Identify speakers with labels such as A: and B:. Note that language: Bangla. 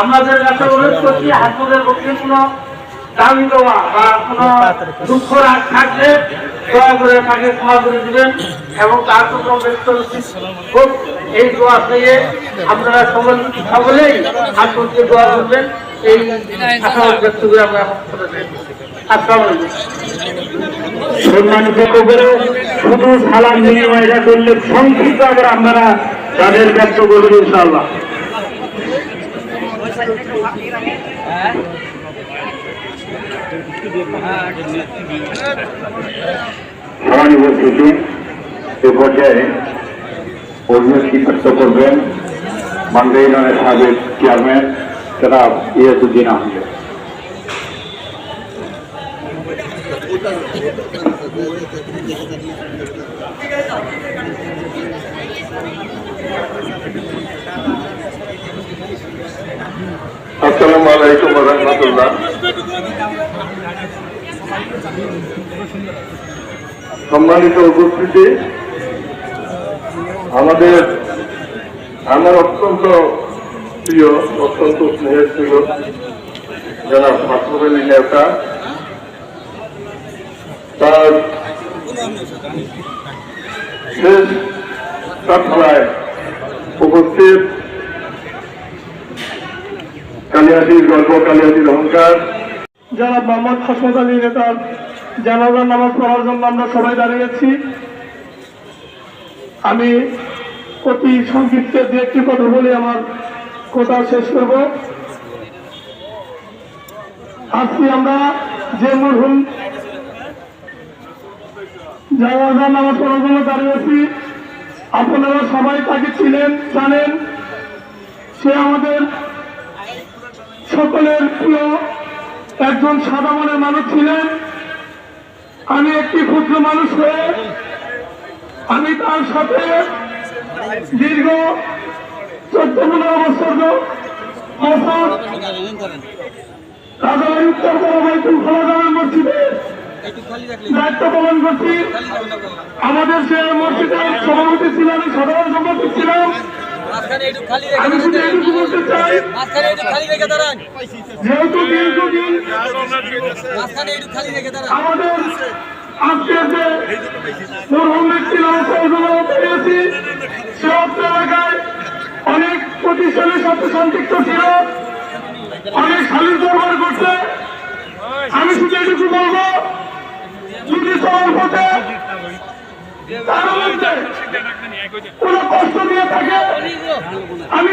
A: আমাদের কাছে অনুরোধ করছি, হাসপাতালের পক্ষে কোনো দাবি দেওয়া বা কোনো দুঃখ রাগ থাকলে দয়া করে তাকে ক্ষমা করে দিবেন এবং তার ব্যক্ত এই দোয়া পেয়ে আপনারা সকল সকলেই হাসপাতালকে দোয়া করবেন। এই আশা ব্যক্ত করে আমরা
B: সম্মানিত শুধু সালাম করলে সংক্ষিপ্ত আপনারা তাদের ব্যক্ত করবেন ইনশাআল্লাহ সমান উপস্থিতি এ পর্যায়ে অভিব্যক্তি ব্যক্ত করবেন মানবে ইউনিয়নের সাবেক চেয়ারম্যান জনাব ইয়াসুদ্দিন আহমেদ
C: আসসালামু রহমতুল্লাহ সম্মানিত উপস্থিতি, আমাদের আমার অত্যন্ত প্রিয়, অত্যন্ত স্নেহের ছিল যারা ফাঁসুরের নেতা। তার শেষ উপস্থিত কালিয়াটির গল্প কালিয়াটির অহংকার।
D: যারা মোহাম্মদ হাসমত আলী নেতার জানাজার নামাজ পড়ার জন্য আমরা সবাই দাঁড়িয়েছি। আমি অতি সংক্ষিপ্তে দু একটি কথা বলে আমার কথা শেষ করব। আজকে আমরা যে মরহুম জানাজার নামাজ পড়ার জন্য দাঁড়িয়েছি, আপনারা সবাই তাকে ছিলেন জানেন। সে আমাদের সকলের প্রিয় একজন সাদা মনের মানুষ ছিলেন। আমি একটি ক্ষুদ্র মানুষ হয়ে আমি তার সাথে দীর্ঘ চোদ্দ পনেরো বছর উত্তর দায়িত্ব করছি। আমাদের সে মসজিদের সভাপতি ছিলেন, সাধারণ সম্পাদক ছিলাম
E: মাঝখানে একটু খালি রেখে মাঝখানে একটু খালি রেখে দাঁড়ান। মাঝখানে একটু খালি রেখে দাঁড়ান।
D: আজকে যে মরহুম ব্যক্তি পেয়েছি সে এলাকায় অনেক প্রতিষ্ঠানের সাথে সম্পৃক্ত ছিল। অনেক সালিশ ব্যবহার করছে। তার মধ্যে কোনো কষ্ট দিয়ে থাকে। আমি